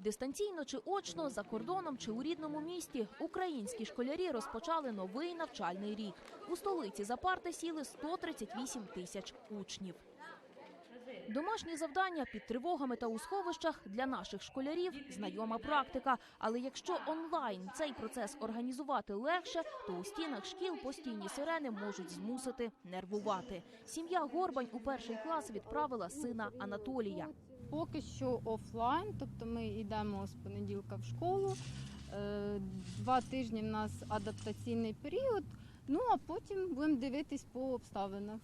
Дистанційно чи очно, за кордоном чи у рідному місті українські школярі розпочали новий навчальний рік. У столиці за парти сіли 138 тисяч учнів. Домашні завдання під тривогами та у сховищах для наших школярів знайома практика. Але якщо онлайн цей процес організувати легше, то у стінах шкіл постійні сирени можуть змусити нервувати. Сім'я Горбань у перший клас відправила сина Анатолія. Поки що офлайн, тобто ми йдемо з понеділка в школу. Е, Два тижні в нас адаптаційний період. Ну а потім будемо дивитись по обставинах.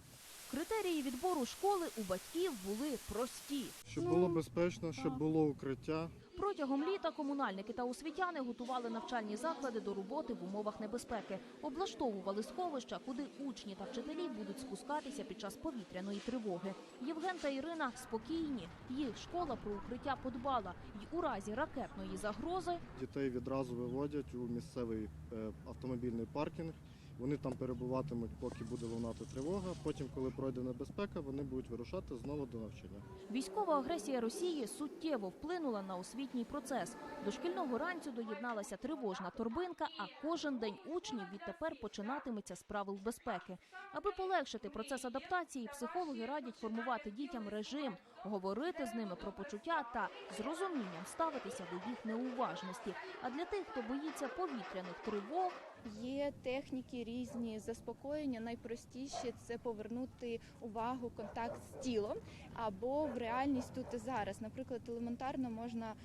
Критерії відбору школи у батьків були прості. Щоб Ну, було безпечно, щоб було укриття. Протягом літа комунальники та освітяни готували навчальні заклади до роботи в умовах небезпеки, облаштовували сховища, куди учні та вчителі будуть спускатися під час повітряної тривоги. Євген та Ірина спокійні. Їх школа про укриття подбала, й у разі ракетної загрози Дітей відразу виводять у місцевий е, автомобільний паркінг. Вони там перебуватимуть, поки буде лунати тривога. Потім, коли пройде небезпека, вони будуть вирушати знову до навчання. Військова агресія Росії суттєво вплинула на освітній процес. До шкільного ранцю доєдналася тривожна торбинка, а кожен день учнів відтепер починатиметься з правил безпеки. Аби полегшити процес адаптації, психологи радять формувати дітям режим, говорити з ними про почуття та з розумінням ставитися до їх неуважності. А для тих, хто боїться повітряних тривог, Є техніки різні заспокоєння. Найпростіше це повернути увагу, контакт з тілом або в реальність тут і зараз. Наприклад, елементарно можна,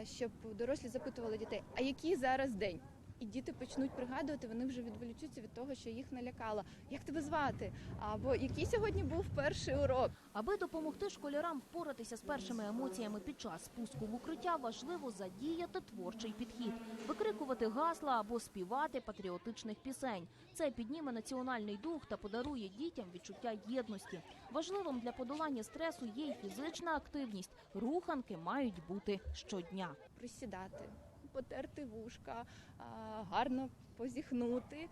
е, щоб дорослі запитували дітей, а який зараз день? І діти почнуть пригадувати, вони вже відволічуться від того, що їх налякало. Як тебе звати? Або який сьогодні був перший урок? Аби допомогти школярам впоратися з першими емоціями під час спуску в укриття, важливо задіяти творчий підхід, викрикувати гасла або співати патріотичних пісень. Це підніме національний дух та подарує дітям відчуття єдності. Важливим для подолання стресу є й фізична активність. Руханки мають бути щодня. Присідати, потерти вушка, гарно позіхнути,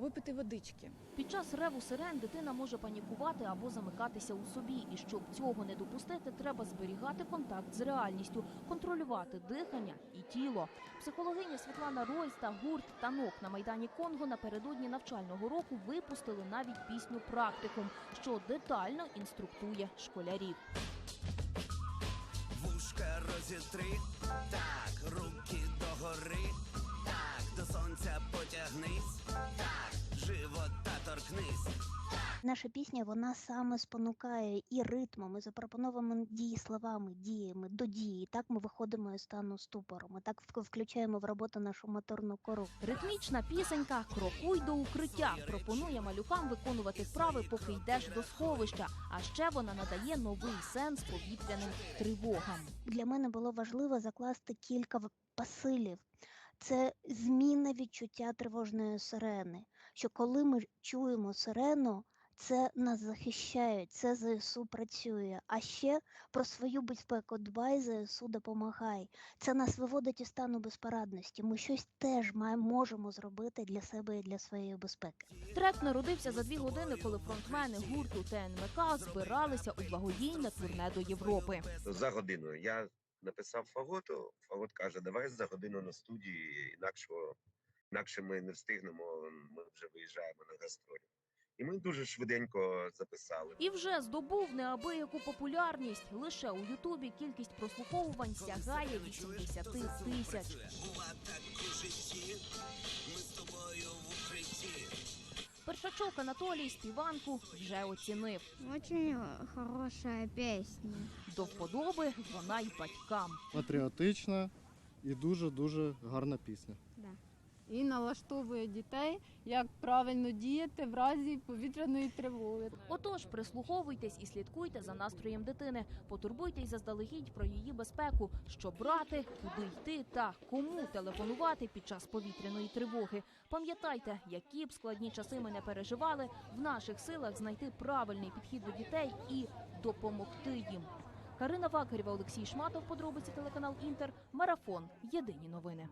випити водички. Під час реву сирен дитина може панікувати або замикатися у собі. І щоб цього не допустити, треба зберігати контакт з реальністю, контролювати дихання і тіло. Психологиня Світлана Ройс та гурт танок на майдані Конго напередодні навчального року випустили навіть пісню Практикум, що детально інструктує школярів. Вушка розітри, так, Наша пісня вона саме спонукає і ритмом, і запропонованими дієсловами, діями до дії. Так ми виходимо із стану ступору. Ми так вк- включаємо в роботу нашу моторну кору. Ритмічна пісенька Крокуй до укриття пропонує малюкам виконувати вправи, поки йдеш до сховища. А ще вона надає новий сенс повітряним тривогам. Для мене було важливо закласти кілька в- посилів. Це зміна відчуття тривожної сирени. Що коли ми чуємо сирену, це нас захищає, це ЗСУ працює. А ще про свою безпеку дбай, ЗСУ допомагай. Це нас виводить із стану безпорадності. Ми щось теж маємо можемо зробити для себе і для своєї безпеки. Трек народився за дві години, коли фронтмени гурту ТНМК збиралися у благодійне турне до Європи. за годину. Я написав фаготу. Фагот каже, давай за годину на студії, інакше, інакше ми не встигнемо. Ми вже виїжджаємо на гастролі. І ми дуже швиденько записали. І вже здобув неабияку популярність. Лише у Ютубі кількість прослуховувань сягає 80 тисяч. Бува так у житті, ми з тобою в укритті. Першачок Анатолій співанку вже оцінив. Очень хорошая песня. До вподоби вона й батькам. Патріотична і дуже дуже гарна пісня. І налаштовує дітей, як правильно діяти в разі повітряної тривоги. Отож, прислуховуйтесь і слідкуйте за настроєм дитини. Потурбуйтесь заздалегідь про її безпеку, що брати, куди йти та кому телефонувати під час повітряної тривоги. Пам'ятайте, які б складні часи ми не переживали, в наших силах знайти правильний підхід до дітей і допомогти їм. Карина Вакарєва, Олексій Шматов, подробиці телеканал Інтер, марафон. Єдині новини.